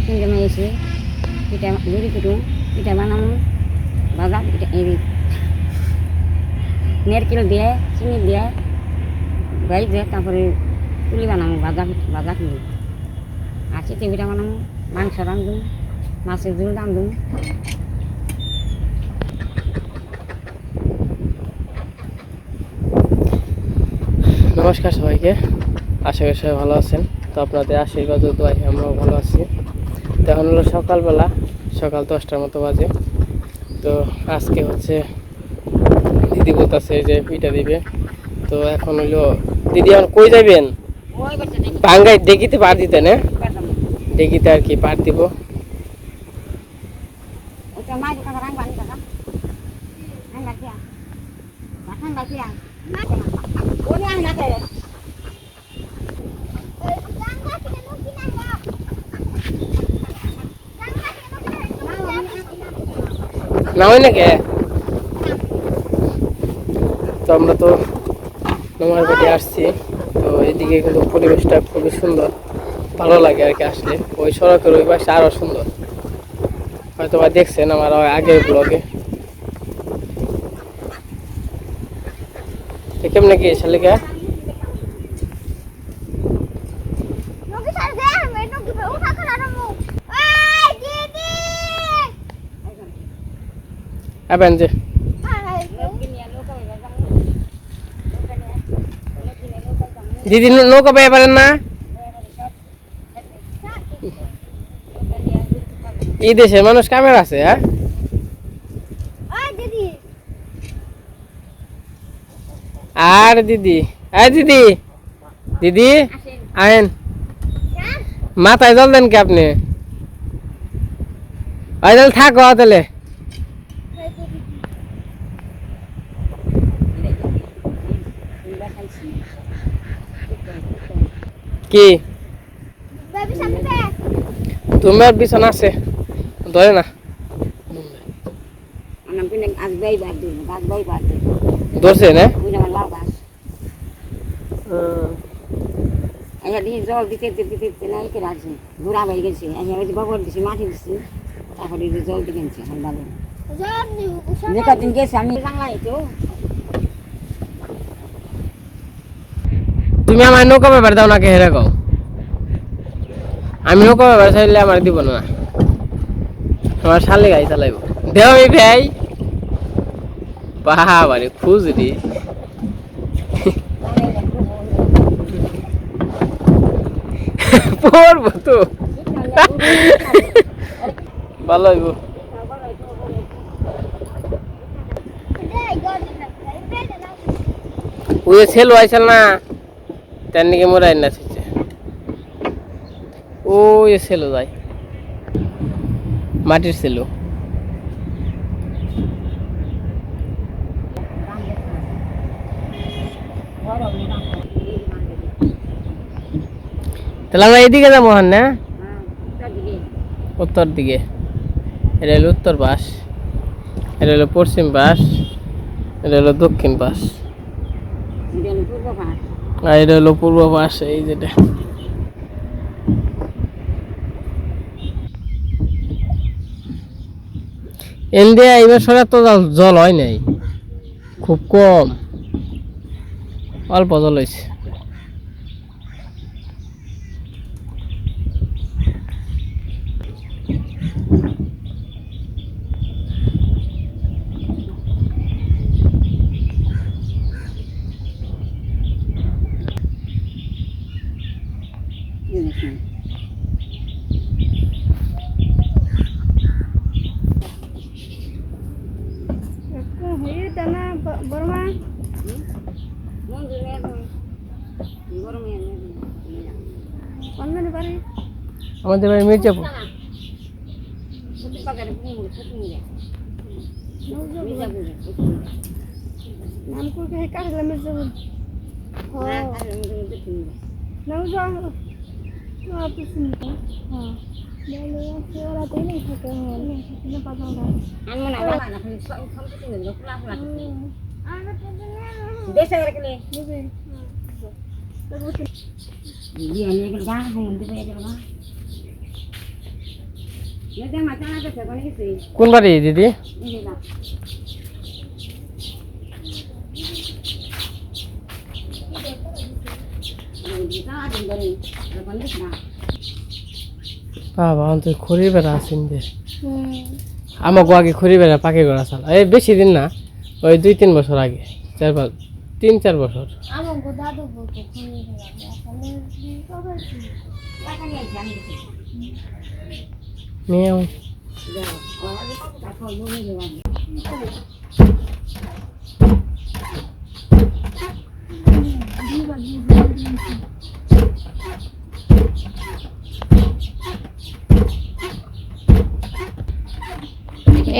নাতিন জমা এসে পিঠা ঝুড়ি পিঠু, পিঠা বানাবো ভাজা পিঠা এই নারকেল দিয়ে, চিনি দিয়ে গাই দিয়ে তারপরে পুলি বানাবো ভাজা ভাজা পুলি আর চিতি পিঠা বানাবো মাংস রান্ধুম মাছের ঝোল রান্ধুম নমস্কার সবাইকে, আশা করি সবাই ভালো আছেন। তো আপনাদের আশীর্বাদ দোয়াই আমরাও ভালো আছি। তো এখন হলো সকালবেলা, সকাল দশটার মতো বাজে। তো আজকে হচ্ছে দিদি বলতেছে যে পিঠা দিবে। তো এখন হইল, দিদি এখন কই যাবেন করছে ডেকিতে পার দিতে, না? ডেকিতে আর কি পার দিব। ওটা না হয় নাকি তো আমরা তো নোমার বাড়ি আসছি। তো এদিকে কিন্তু পরিবেশটা খুবই সুন্দর। ভালো লাগে আর কি আসলে। ওই সড়কের ওই পাশে আরও সুন্দর। হয়তো বা দেখছেন আমার আগের ব্লগে। কেমনে কি শালিকা আবেন যে দিদি নৌ- নৌকা পেয়ে পারেন না এই দেশের মানুষ কামের আছে হ্যাঁ আর দিদি আয় দিদি দিদি আয়েন মাথায় জল দেন কি আপনি থাকো তাহলে কি? তোমার বিছানা আছে। ধরে না। দিই ধরছে না? জল দিতে দিতে দিতে দিতে না একে রাখছি? ঘোরা হয়ে গেছে। গোবর দিছি মাটি দিছি। তারপরে জল দিয়ে ভালো যে গেছে আমি বাংলায় তো। তুমি আমার নৌকা ব্যাপার দাও নাকি হেরে কও? আমি নৌকা ব্যাপার চাইলে আমার দিব না। আমার শালে গাই চালাইব। দেও এই ভাই বাবারে খুঁজরি পড়ব তো। ভালো হইব। ওই ছেলে আইসাল না? তার নাকি মোরাই না শিখছে ও এ ছেলে যাই মাটির ছেলে। তাহলে আমরা এদিকে যাব হান না? উত্তর দিকে। এটা হলো উত্তর পাশ। এটা হলো পশ্চিম পাশ। এটা হলো দক্ষিণ পাশ। পূর্ব পাশ। এটা হলো পূর্ব পাশে, এই যেটা ইন্ডিয়া এই বছরে তো জল হয় নাই, খুব কম। অল্প জল হয়েছে। আমাদের বাড়ি মির্জাপুর। দেশে গেলে দিয়ে নিয়ে গা গেল গেছে কোনে বাড়ি দিদি? বাবা অন্ত খড়ি বেড়া আছেন যে আমাকে আগে খড়ি বেড়া পাখি করা চাল। এই বেশি দিন না ওই দুই তিন বছর আগে চার পাঁচ তিন চার বছর।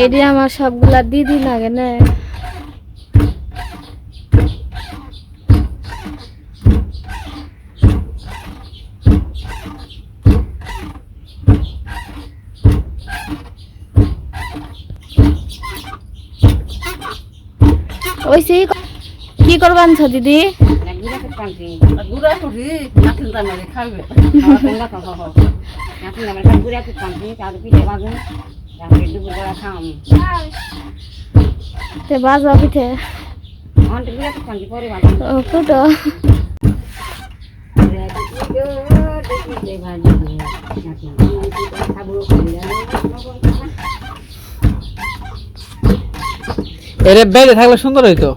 এইটি আমার সবগুলা দিদি লাগে না। ওই সেই কি করবান ছ দিদি? করি নাতিন জামাই খাবে তোমরা খাও খাও এখন আমরা গুড়া করতে পারছি তার পিঠে বাজুন তারপরে দুপুর বেলা খাওয়াম তে বাজা পিঠে অনেক গুড়া করতে পারছি পরে বাজুন ও ফুটো এরে বেড়ে থাকলে সুন্দর হইতো।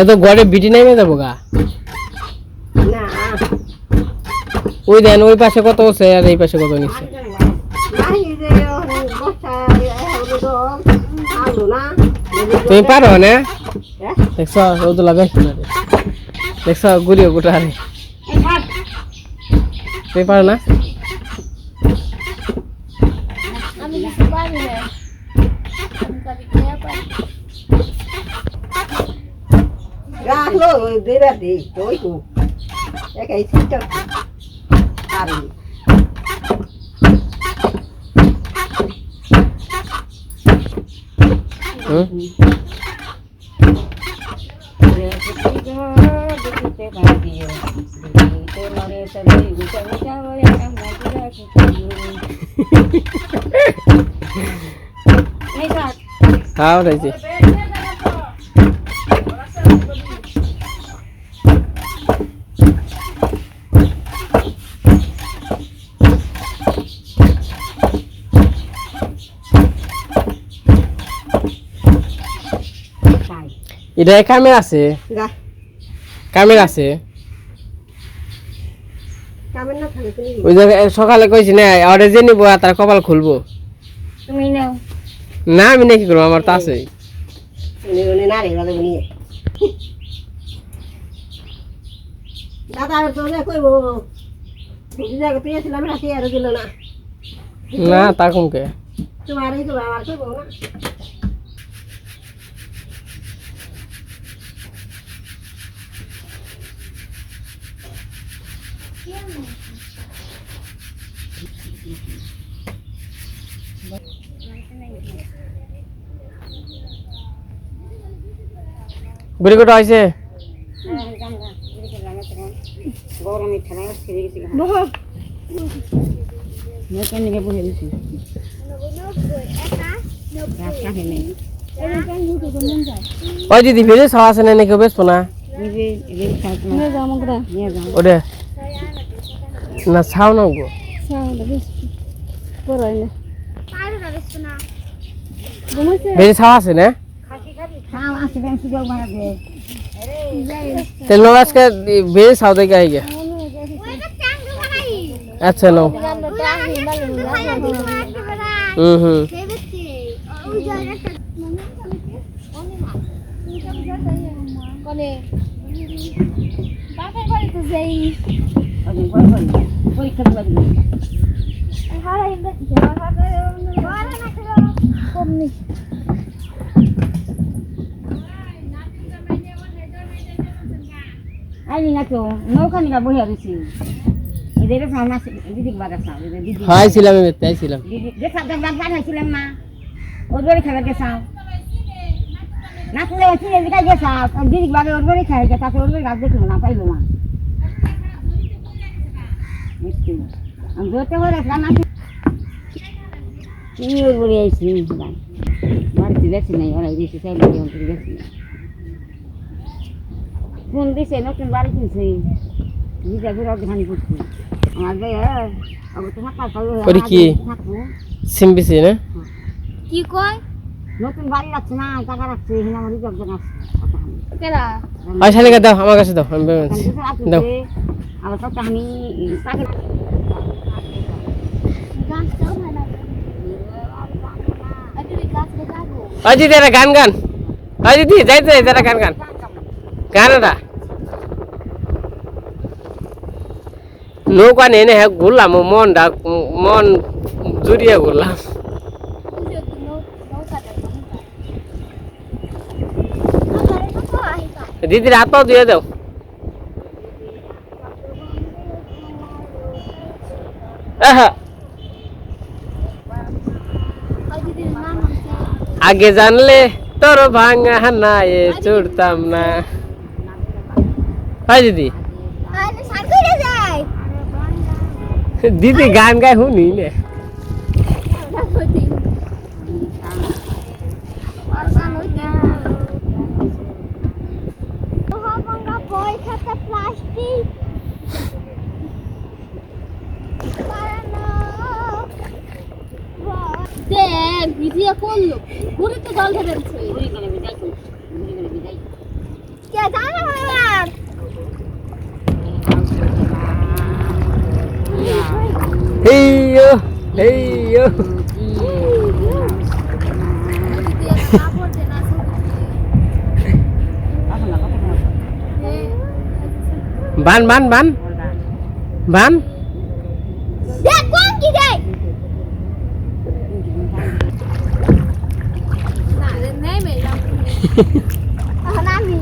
এত গড়ে বিটি নেমে যাব গা। ওই দেন ওই পাশে কত আছে আর এই পাশে কত নিচ্ছে তুমি পারো না? দেখছ ওদুলা বেশ। দেখছ গুড়িও গোটা তুমি পারো না আমি কিছু পারি না আমি পারি না পারি রাখল দেরা দে ওই তো একাই সিস্টেম আর? হ্যাঁ ওটাইছি এটা কামের আছে। যা। কামের আছে ওই জায়গায় সকালে কইছি না অর্ডার যে নিবো তার কপাল খুলবো। না আমি নাকি করব আমার তো আছে না তো আর না। কমকে। তোমার আমার কইবো না। গুড়ি কোটা হয়েছে ওই দিদি ভেজে খাওয়া আছে না নাকি বেসবো না। যাও না ছাও না গো। ভেজে ছাওয়া আছে না? খাও আসে বেন সুযোগ বাড়া দে তাহলে নো আজকে ভেজে ছাও দেখে আই গে আচ্ছা নো হুম হুম ওই বড় বড় পরীক্ষা দিবা দিবি আইনি না তো নৌকা নিকা বহিয়া রয়েছি এদের সামনে দিদি বাগা সাও দিদি হয় ছিলাম আমি তাই ছিলাম দিদি দেখা দেখ বাগ বানাইছিলাম না ওর বাড়ি খাবার গেছাও না তুলে ওই এদিকে গেছাও দিদি বাগে ওর বাড়ি খাই গে তারপরে ওর বাড়ি গাছ দেখল না পাইলো না মিষ্টি আমি ধরতে রাখলাম না কি ওর বলে আইসি গান বাড়িতে গেছি নাই ওরা গেছি চাইলে গেছি। ফোন দিছে নতুন বাড়ি কিনছে। দিদা ঘুরে ওখানে করছি। আমার ভাই তো কি? সিম বিছি না? কি কয়? নতুন বাড়ি লাগছে না টাকা রাখছে এখানে আমার রিজার্ভ জানা আছে। শালিকা দাও আমার কাছে দাও আমি দাও। আবার গাছটা যাব ওই দিদি গান গান। দিদি যাইতে যাইতে একটা গান গান। গান এটা নৌকা নিয়ে হ্যাঁ ঘুরলাম ও মনটা মন জুড়িয়ে ঘুরলাম দিদির হাত পাও দিয়ে দাও আগে জানলে তোর ভাঙা না এ চড়তাম না। হয় দিদি আরে সাগরে যাই দিদি গান গায় শুনি নে প্লাস্টিক দেখ ভিডিও করল ঘুরে তো জল ধরেছে ঘুরি করে বিদায় করছি ঘুরি করে বিদায় কে জানো আমার হেইয়ো হেইয়ো এখন না কতক্ষণ আছে? বান বান বান বান দেখ কোন কি দেখ না রে নেই মেলাম এখন আমি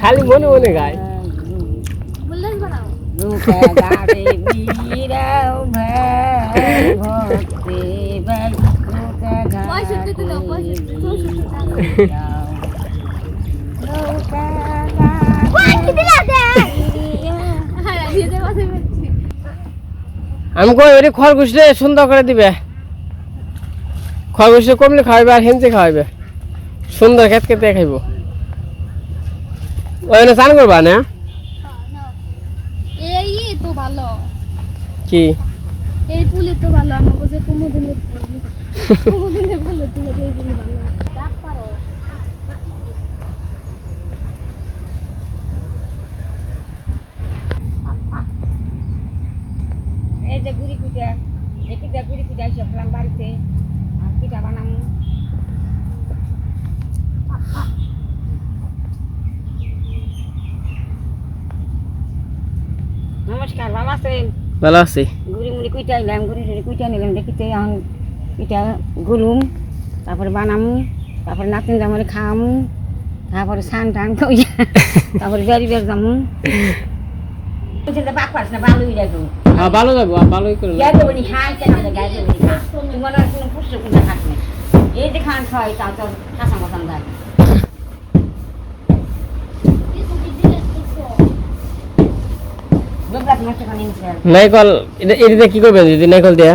খালি মনে মনে আমি কই ওরে খরগোশ রে সুন্দর করে দিবে। খরগোশ কমলে খাওয়াবে আর হেমচে খাওয়াবে সুন্দর খেত খেতে খাইব। ওই না চান করবা না? এই তো ভালো। কি? এই পুলি তো ভালো আমাকে যে কুমুদিনে কুমুদিনে ভালো তুমি এই পুলি ভালো। এই যে গুড়ি কুটা এই পিঠা গুড়ি কুটা সবলাম বাড়িতে, আর পিঠা বানাবো। নমস্কার, ভালো আছেন? ভালো আছি। গুড়ি মুড়ি কুইটা নিলাম গুড়ি টুড়ি কুইটা নিলাম দেখিতে এখন পিঠা গুলুম তারপরে বানামু তারপরে নাতিন জামারে খাওয়ামু তারপরে সান টান কইয়া তারপরে বেরি বের যামু। হ্যাঁ ভালো যাব ভালোই করে এই যে খান খাওয়াই তাও তো খাসা মতন গায়ে দুবলাক নষ্ট করে নিয়েছে নাইকল এটা কি করবেন দিদি নাইকল দিয়া?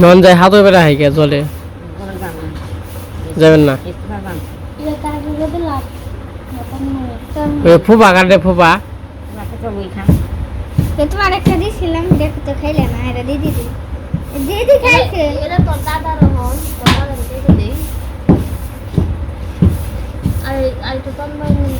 মন যায় হাতও বেড়া হাইকে জলে। যাবেন না? ফুপা কাটে ফুপা। তো তোমার একটা দিছিলাম, দেখো তো খাইলে না, এটা দিদি দি দিদি খাইছে এটা তো হন দিদি আর তো দাদা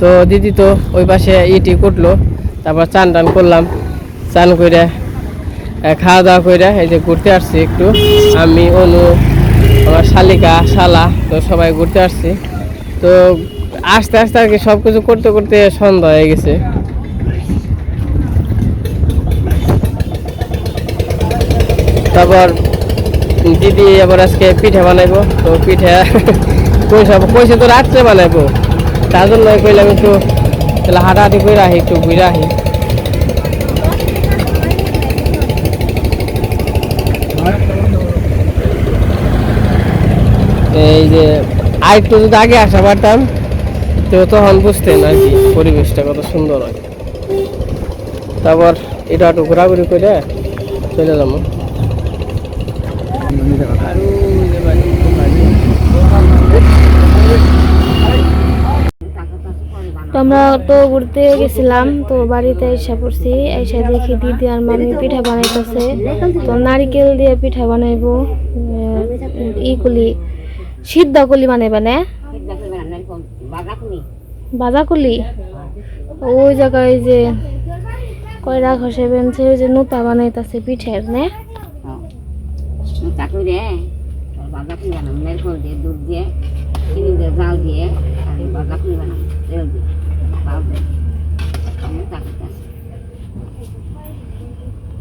তো দিদি তো ওই পাশে ইটি কুটলো, তারপর চান টান করলাম। চান করে খাওয়া দাওয়া করে এই যে ঘুরতে আসছি একটু। আমি, অনু, আমার শালিকা, শালা, তো সবাই ঘুরতে আসছি। তো আস্তে আস্তে আর কি সব কিছু করতে করতে সন্ধ্যা হয়ে গেছে। তারপর দিদি আবার আজকে পিঠে বানাইবো, তো পিঠে পয়সা পয়সা তো রাত্রে বানাইবো। তার জন্য কইলাম একটু তাহলে হাঁটাহাঁটি করে রাখি একটু ঘুরে রাখি এই যে আর একটু যদি আগে আসা পারতাম তো তখন বুঝতেন আর কি পরিবেশটা কত সুন্দর হয়। তারপর এটা একটু ঘোরাঘুরি করে চলে এলাম তো আমরা তো ঘুরতে গেছিলাম তো বাড়িতে এসে পড়ছি এসে দেখি দিদি আর মামি পিঠা বানাইতেছে। তো নারিকেল দিয়ে পিঠা বানাইবো আহ, ই কুলি। সিদ্ধ কুলি বানাইবে না বাজা কুলি ওই জায়গায় যে কয়রা ঘষে বেনছে ওই যে নোতা বানাইতেছে পিঠের, নে? চাকরি দিয়ে বাজা ফুল বানাম নারকেল দিয়ে দুধ দিয়ে চিনি দিয়ে জাল দিয়ে আর বাজা ফুল বানাম তেল দিয়ে জাল দিয়ে আমি চাকরি মানুষ এবার মানে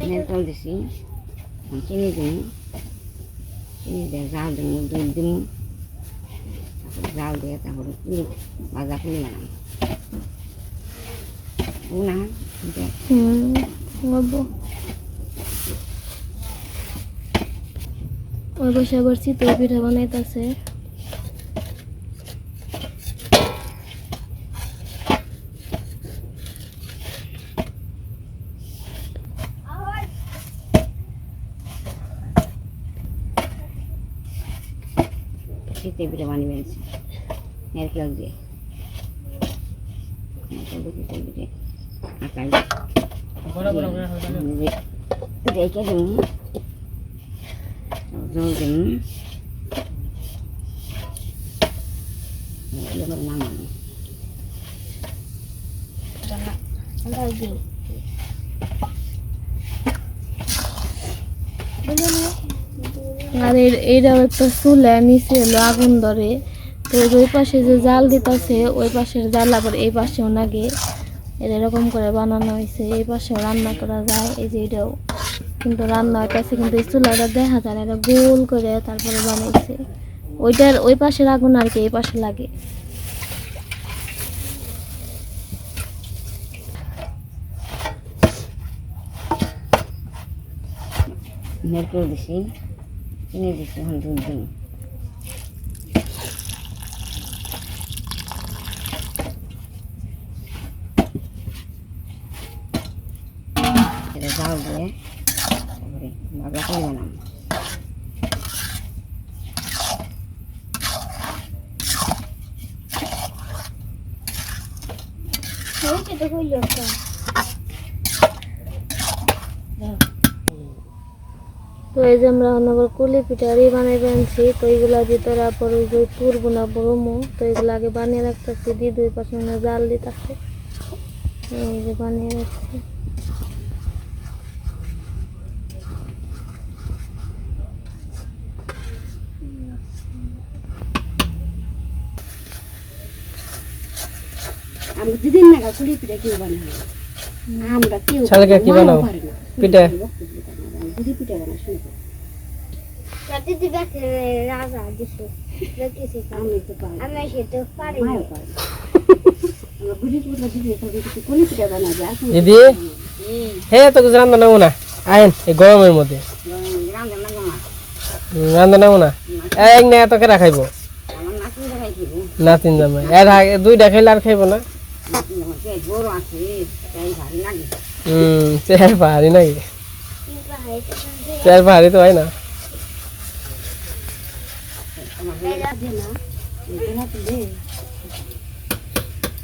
নারকেল দিছি চিনি দিম চিনি দিয়ে জাল দিম দুধ দিম তারপরে জাল দিয়ে তারপরে পুরি ভাজা পুরি বানাম না ওই বসে আবার চিতই পিঠা বানাইতেছে শীতে পিঠে বানিয়ে বেড়েছি। নারকেল দিয়ে নারকেল দিয়ে। শীতে পিঠে আকাশ রেখে দিন জল দিন এবার নামানো আর এই- এইটা একটা চুলে নিচে হলো আগুন ধরে। তো ওই পাশে যে জাল দিতেছে, ওই পাশের জাল আবার এই পাশেও এটা এরকম করে বানানো হয়েছে, এই পাশেও রান্না করা যায়, এই যে এটাও। কিন্তু রান্না হইতেছে, কিন্তু এই চুলাটা দেখা যায় এটা গোল করে তারপরে বানাইছে। ওইটার, ওই পাশের আগুন আর কি এই পাশে লাগে। নারকেল দিছি। চিনি দিছি এখন দুধ দিন জাল দিয়ে তারপরে ভাজা করে বানাম তো এই যে আমরা আবার কুলি পিঠারি বানাই বানছি তো এইগুলা ভিতরে আবার ওই যে পুর বোনা বড়মো তো এগুলো আগে বানিয়ে রাখতেছি দিয়ে দুই পাশে জাল দিতেছে। এই যে বানিয়ে রাখছি। আমরা দিদিন না কুড়ি পিঠা কেউ বানাই আমরা কেউ কি বানাও? পিঠা? দিদি পিঠা বানাই শুনে দিদি দেখে রাজা দিছে দেখেছি আমি তো পারি আমি সেটা পারি মাও আমরা গুড়ি পিঠা দিদি তবে কিছু কুড়ি পিঠা বানাই আসুন দিদি? হে তো কিছু রান্না নেব না। আইন এই গরমের মধ্যে। রান্ধা না মা উম, রান্না নেব না। এক না নাতিন জামাই। এর আগে দুইটা খাইলে আর খাইবো না। হুম পাহাড়ি নাকি? আছে না এই নাতি দে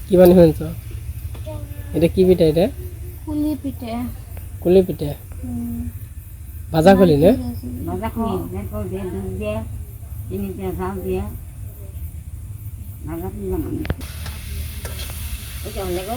কি বানি শুনছ এটা কি পিঠা এটা? পুলি পিঠে কুলি পিঠে। ভাজা কলি না? ভাজা করি এরপর দিয়ে দুধ দিয়ে চিনি দিয়ে ঝাল দিয়ে ভাজা করি বানানো ওই কেমন দেখো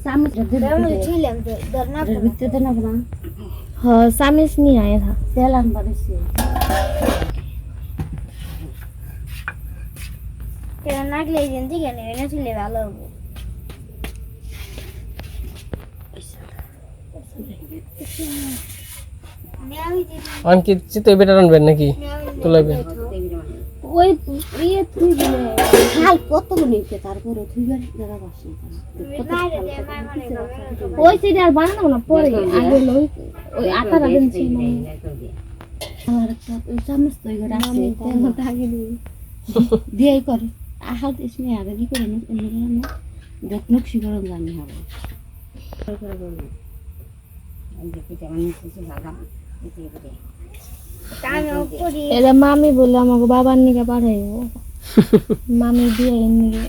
মোহন করে নাকবো না করে নাকবো আলি নে পরে না থালি নাম ধরে দেবেন দিয়ে দেবো আগে এই করে আমি বানিয়ে নেবো ওই তু হয়ে গেছে দুধটা বানিয়ে ভাজো ভাজা করি ভাজা কলি না हाँ सामिस नहीं आया था তেল আনবা বেশি অনকি চিতই বেটা রানবেন নাকি তুলাইবেন ওই ইয়ে তুই খাল কতগুলো নিতে তারপরে তুই গাড়ি দাদা বাসি ওই সাইডে আর বানাবো না পরে আগে ওই ওই আটাটা দিন ছিল। আমার একটা ওই চামচ তৈরি করে আছে আগে দিই দিয়ে করে। আহাত এসে আগে কি করে দেখ নকশি গরম জানি হবে। এটা মামি বলে আমাকে বাবার নিকে পাঠাইবো। মামি দিয়ে নিকে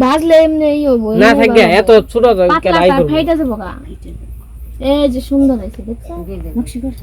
ভাজলে এমনি না থাক। এত ছোট এই যে সুন্দর হয়েছে দেখছ? নকশি করছে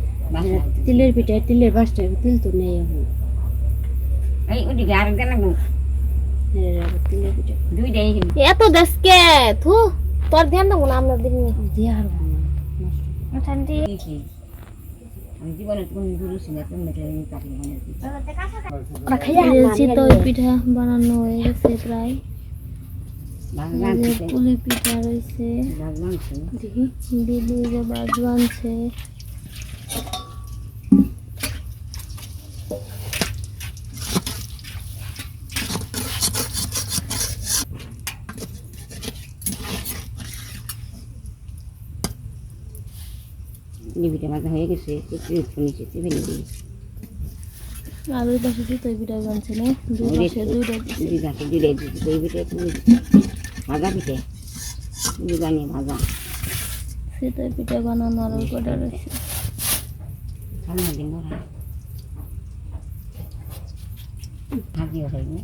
তিলের পিঠা তিলের বাসটা তিল তো নেই এখন। এত দেশকে থু তোর ধ্যান দেবো না আমরা দিন দিয়ে আর চিতই পিঠা বানানো হয়ে গেছে প্রায়। পুলি পিঠা রয়েছে। দিদি যে বাজু আনছে নিবিটা মাথা হয়ে গেছে একটু একটু নিচে চেপে নিবি আর ওই পাশে চিতই পিঠা বানছে না দুই পাশে দুইটা দিছে। দুই গাছে দুইটাই দিচ্ছি দুই পিঠে তুমি ভাজা পিঠে দুই গানি ভাজা। চিতই পিঠা বানানো আর ওই কটা রয়েছে। ঠান্ডা দিন ধরা ভাজিও খাইবে